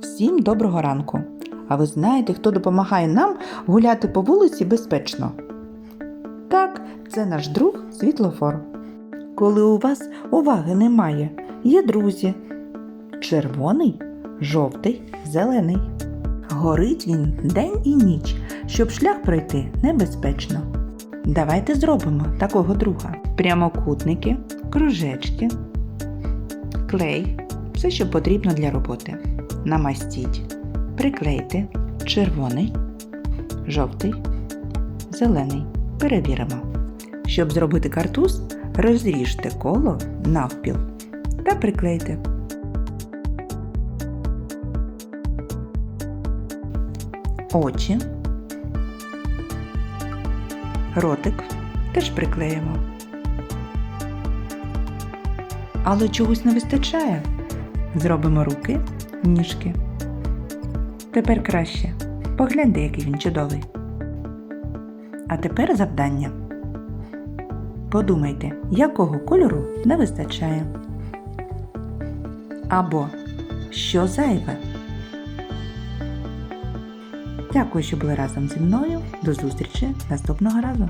Всім доброго ранку! А ви знаєте, хто допомагає нам гуляти по вулиці безпечно? Так, це наш друг світлофор. Коли у вас уваги немає, є друзі. Червоний, жовтий, зелений. Горить він день і ніч, щоб шлях пройти небезпечно. Давайте зробимо такого друга: прямокутники, кружечки, клей, все, що потрібно для роботи. Намастіть, приклейте червоний, жовтий, зелений. Перевіримо. Щоб зробити картуз, розріжте коло навпіл та приклейте. Очі, ротик теж приклеїмо. Але чогось не вистачає. Зробимо руки, ніжки. Тепер краще. Погляньте, який він чудовий. А тепер завдання. Подумайте, якого кольору не вистачає. Або що зайве. Дякую, що були разом зі мною. До зустрічі наступного разу.